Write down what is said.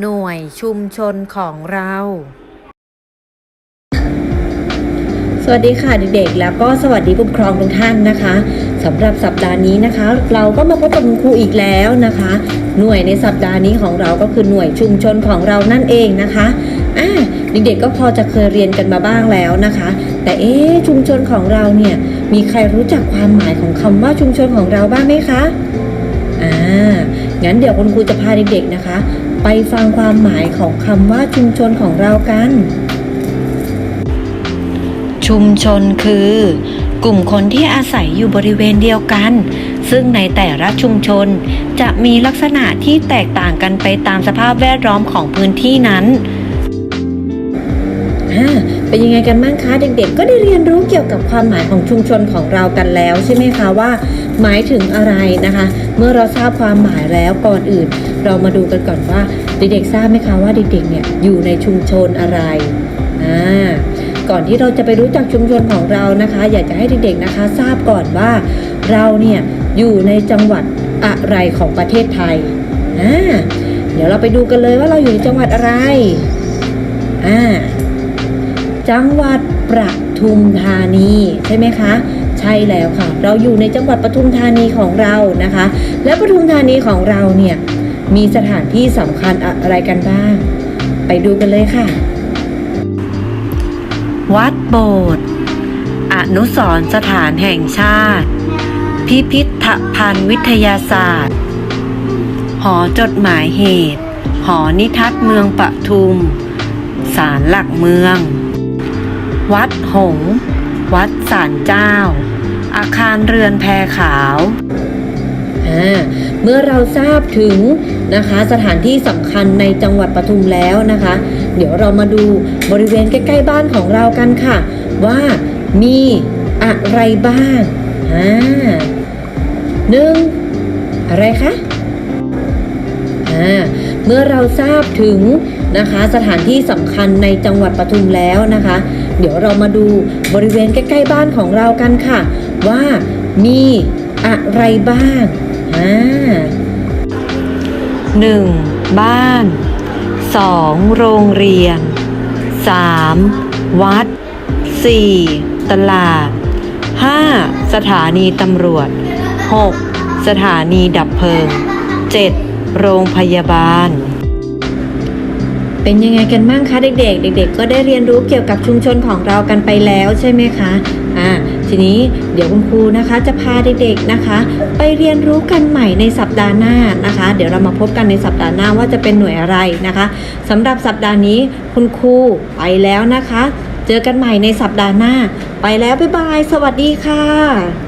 หน่วยชุมชนของเรา สวัสดีค่ะเด็กๆ แล้วก็สวัสดีผู้ปกครองทุกท่านนะคะสำหรับสัปดาห์นี้นะคะ เราก็มาพบกับคุณครูอีกแล้วนะคะ หน่วยในสัปดาห์นี้ของเราก็คือหน่วยชุมชนของเรานั่นเองนะคะอ่าเด็กๆก็พอจะเคยเรียนกันมาบ้างแล้วนะคะ แต่เอ๊ชุมชนของเราเนี่ยมีใครรู้จักความหมายของคำว่าชุมชนของเราบ้างไหมคะอ่า งั้นเดี๋ยวคุณครูจะพาเด็กๆนะคะ ไปฟังความหมายของคำว่าชุมชนของเรากัน ชุมชนคือ กลุ่มคนที่อาศัยอยู่บริเวณเดียวกัน ซึ่งในแต่ละชุมชนจะมีลักษณะที่แตกต่างกันไปตามสภาพแวดล้อมของพื้นที่นั้นอ่าเป็นยังไงกันบ้างคะเด็กๆ ก็ได้เรียนรู้เกี่ยวกับความหมายของชุมชนของเรากันแล้ว ใช่ไหมคะว่า หมายถึงอะไรนะคะ เมื่อเราทราบความหมายแล้วก่อนอื่น เรามาดูกันก่อนว่าเด็กๆทราบไหมคะว่าเด็กๆเนี่ยอยู่ในชุมชนอะไรอ่าก่อนที่เราจะไปรู้จักชุมชนของเรานะคะ อยากจะให้เด็กๆนะคะ ทราบก่อนว่าเราเนี่ยอยู่ในจังหวัดอะไรของประเทศไทยอ่าเดี๋ยวเราไปดูกันเลยว่าเราอยู่ในจังหวัดอะไรอ่าจังหวัดประทุมธานีใช่ไหมคะ ใช่แล้วค่ะ เราอยู่ในจังหวัดปทุมธานีของเรานะคะ และปทุมธานีของเราเนี่ยมีสถานที่สำคัญอะไรกันบ้าง ไปดูกันเลยค่ะ วัดโบสถ์อนุสรสถานแห่งชาติ พิพิธภัณฑ์วิทยาศาสตร์ หอจดหมายเหตุ หอนิทัศน์เมืองปทุมศาลหลักเมือง วัดหงส์ วัดศาลเจ้า อาคารเรือนแพขาวเมื่อเราทราบถึงนะคะสถานที่สำคัญในจังหวัดปทุมแล้วนะคะ เดี๋ยวเรามาดูบริเวณใกล้ๆบ้านของเรากันค่ะ ว่ามีอะไรบ้างอ่าหนึ่งอะไรคะอ่าเมื่อเราทราบถึงนะคะสถานที่สำคัญในจังหวัดปทุมแล้วนะคะ เดี๋ยวเรามาดูบริเวณใกล้ๆบ้านของเรากันค่ะ ว่ามีอะไรบ้างอ่า 1. บ้าน 2. โรงเรียน 3. วัด 4. ตลาด 5. สถานีตำรวจ 6. สถานีดับเพลิง 7. โรงพยาบาล เป็นยังไงกันบ้างคะเด็กๆ เด็ก ๆ ก็ได้เรียนรู้เกี่ยวกับชุมชนของเรากันไปแล้วใช่ไหมคะอ่าทีนี้เดี๋ยวคุณครูนะคะจะพาเด็กๆนะคะ ไปเรียนรู้กันใหม่ในสัปดาห์หน้านะคะ เดี๋ยวเรามาพบกันในสัปดาห์หน้าว่าจะเป็นหน่วยอะไรนะคะสำหรับสัปดาห์นี้คุณครูไปแล้วนะคะ เจอกันใหม่ในสัปดาห์หน้า ไปแล้วบ๊ายบาย สวัสดีค่ะ